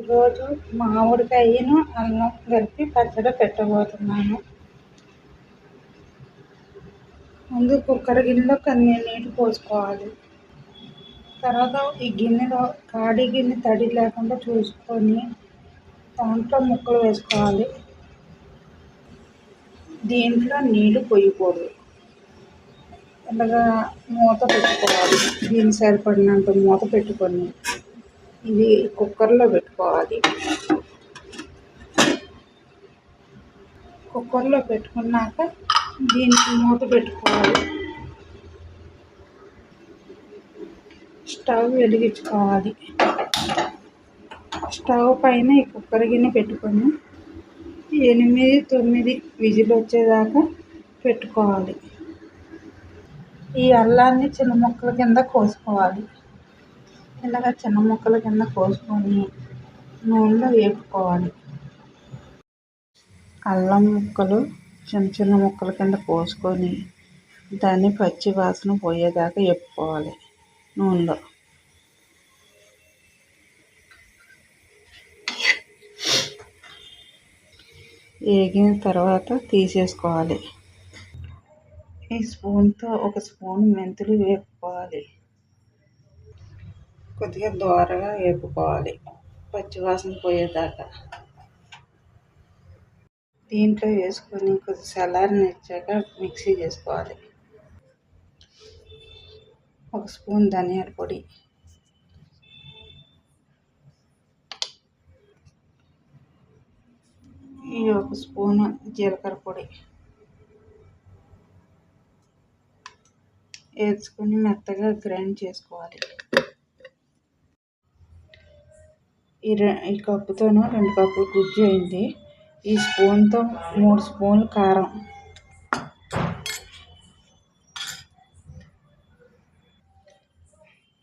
ఈరోజు మామిడికాయను అల్లం కలిపి పచ్చడి పెట్టబోతున్నాను. ముందు కుక్కర్ గిన్నెలో కొన్ని నీళ్ళు పోసుకోవాలి. తర్వాత ఈ గిన్నెలో కాడి గిన్నె తడి లేకుండా చూసుకొని దాంట్లో ముక్కలు వేసుకోవాలి. దీంట్లో నీళ్ళు పొయ్యకూడదు ఇలాగా మూత పెట్టుకోవాలి. దీనికి సరిపడినంత మూత పెట్టుకొని ఇది కుక్కర్లో పెట్టుకోవాలి. కుక్కర్లో పెట్టుకున్నాక దీనికి మూత పెట్టుకోవాలి. స్టవ్ వెలిగించుకోవాలి. స్టవ్ పైన ఈ కుక్కర్ గిన్నె పెట్టుకొని ఎనిమిది తొమ్మిది విజిల్ వచ్చేదాకా పెట్టుకోవాలి. ఈ అల్లాన్ని చిన్న ముక్కల కింద కోసుకోవాలి. ఇలాగ చిన్న ముక్కల కింద కోసుకొని నూనెలో వేపుకోవాలి. అల్లం ముక్కలు చిన్న చిన్న ముక్కల కింద కోసుకొని దాన్ని పచ్చి వాసన పోయేదాకా వేపుకోవాలి నూనెలో. వేగిన తర్వాత తీసేసుకోవాలి. ఈ స్పూన్తో ఒక స్పూన్ మెంతులు వేపుకోవాలి. కొద్దిగా దోరగా వేపుకోవాలి. పచ్చివాసన పోయేదాకా. దీంట్లో వేసుకొని కొద్ది సలారిని ఇచ్చాక మిక్సీ చేసుకోవాలి. ఒక స్పూన్ ధనియాల పొడి. ఈ ఒక స్పూన్ జీలకర్ర పొడి. వేసుకొని మెత్తగా గ్రైండ్ చేసుకోవాలి. ఈ రె ఈ కప్పుతోనూ రెండు కప్పులు గుజ్జు అయింది. ఈ స్పూన్తో మూడు స్పూన్లు కారం.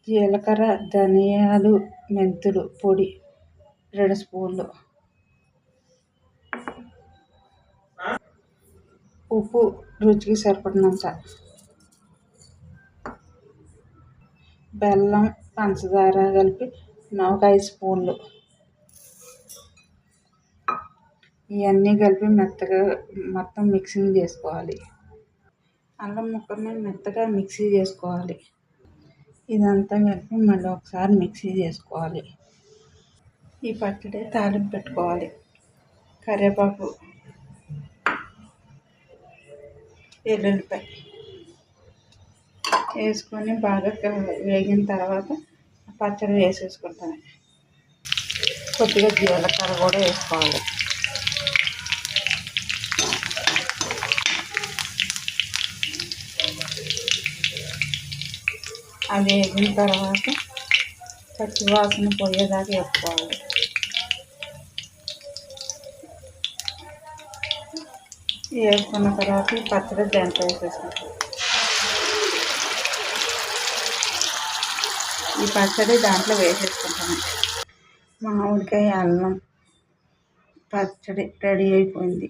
జీలకర్ర ధనియాలు మెంతులు పొడి రెండు స్పూన్లు. ఉప్పు రుచికి సరిపడినంత. బెల్లం పంచదార కలిపి ఒక ఐదు స్పూన్లు. ఇవన్నీ కలిపి మెత్తగా మొత్తం మిక్సింగ్ చేసుకోవాలి. అల్లం ముక్కని మెత్తగా మిక్సీ చేసుకోవాలి. ఇదంతా కలిపి మళ్ళీ ఒకసారి మిక్సీ చేసుకోవాలి. ఈ పచ్చడి తాలింపు పెట్టుకోవాలి. కరివేపాకు ఎల్లుల్లిపాయ వేసుకొని బాగా వేగిన తర్వాత పచ్చడి వేసేసుకుంటాను. కొద్దిగా జీలకర్ర కూడా వేసుకోవాలి. అది వేగిన తర్వాత పచ్చి వాసన పోయేదాకా వేసుకోవాలి. వేసుకున్న తర్వాత పచ్చడి దంత వేసేసుకుంటాం ఈ పచ్చడి దాంట్లో వేసేసుకుంటాను. మామిడికాయ అల్లం పచ్చడి రెడీ అయిపోయింది.